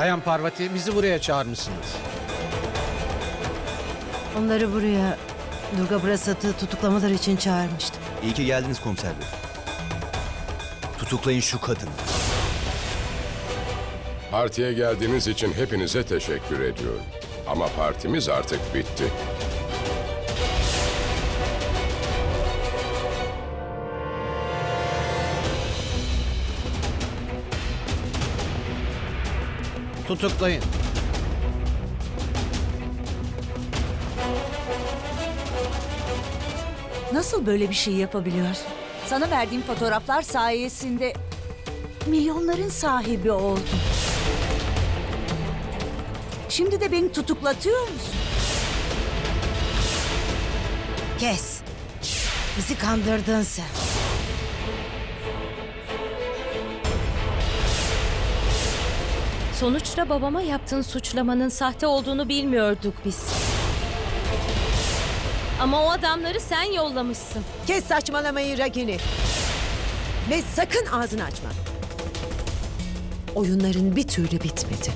Bayan Parvati bizi buraya çağırmışsınız. Onları buraya Durga Prasat'ı tutuklamaları için çağırmıştım. İyi ki geldiniz komiser bey. Tutuklayın şu kadını. Partiye geldiğiniz için hepinize teşekkür ediyorum. Ama partimiz artık bitti. Tutuklayın. Nasıl böyle bir şey yapabiliyorsun? Sana verdiğim fotoğraflar sayesinde milyonların sahibi oldum. Şimdi de beni tutuklatıyor musun? Kes. Bizi kandırdın sen. Sonuçta babama yaptığın suçlamanın sahte olduğunu bilmiyorduk biz. Ama o adamları sen yollamışsın. Kes saçmalamayı Ragini. Ve sakın ağzını açma. Oyunların bir türlü bitmedi.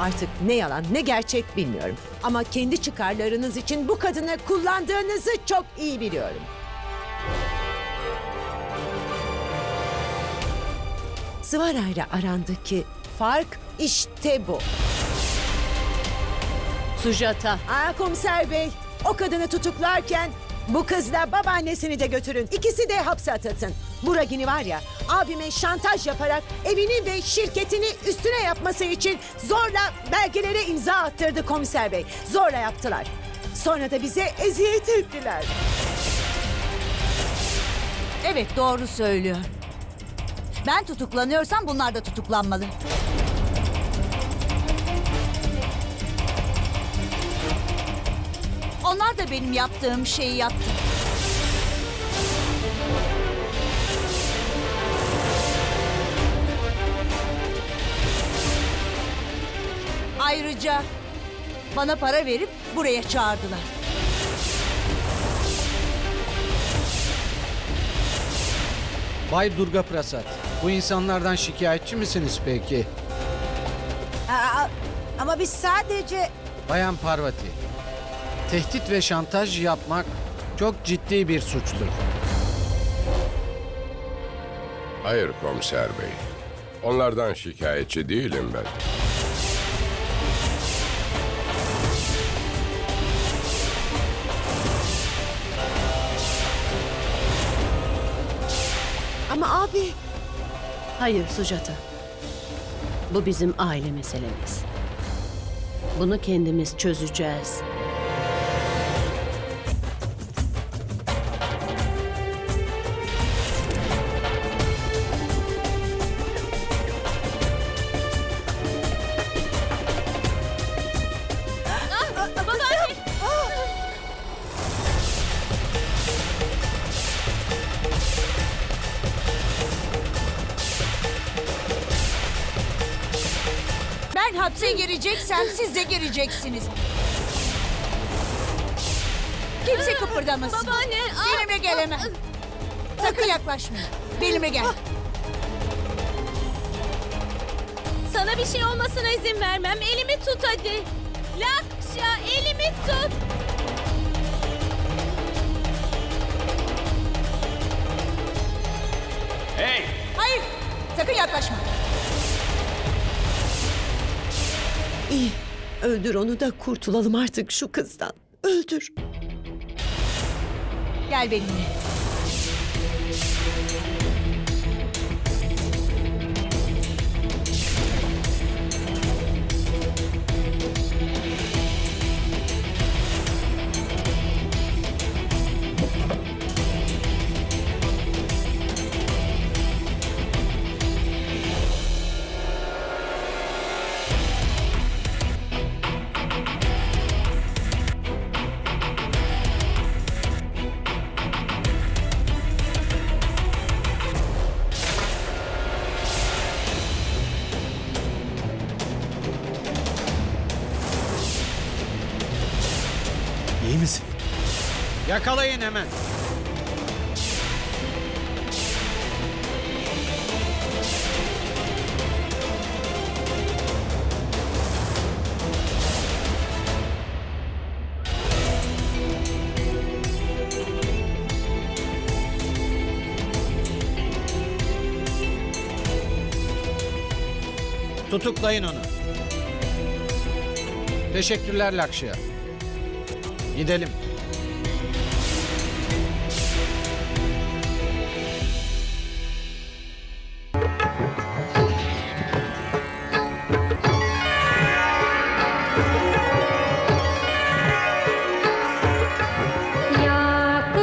Artık ne yalan ne gerçek bilmiyorum. Ama kendi çıkarlarınız için bu kadını kullandığınızı çok iyi biliyorum. Sıvara ile arandaki fark işte bu. Sujata. Aa komiser bey, o kadını tutuklarken bu kızla babaannesini de götürün. İkisi de hapse atılsın. Bu Ragini var ya, abime şantaj yaparak evini ve şirketini üstüne yapması için zorla belgelere imza attırdı komiser bey. Zorla yaptılar. Sonra da bize eziyet ettiler. Evet doğru söylüyor. Ben tutuklanıyorsam bunlar da tutuklanmalı. Onlar da benim yaptığım şeyi yaptı. Ayrıca bana para verip buraya çağırdılar. Bay Durga Prasad, bu insanlardan şikayetçi misiniz peki? Aa, ama biz sadece... Bayan Parvati, tehdit ve şantaj yapmak çok ciddi bir suçtur. Hayır komiser bey. Onlardan şikayetçi değilim ben. Ama abi Hayır Sujata. Bu bizim aile meselemiz. Bunu kendimiz çözeceğiz. Ben hapse gireceksem siz de gireceksiniz. Kimse kıpırdamasın. Babaanne, aa, Benimle gel hemen. Sakın yaklaşmayın. Benimle gel. Sana bir şey olmasına izin vermem. Elimi tut hadi. Lakşa elimi tut. Hayır. Sakın yaklaşma. İyi. Öldür onu da kurtulalım artık şu kızdan. Öldür. Gel benimle. Yakalayın hemen. Tutuklayın onu. Teşekkürler Lakşya. Gidelim.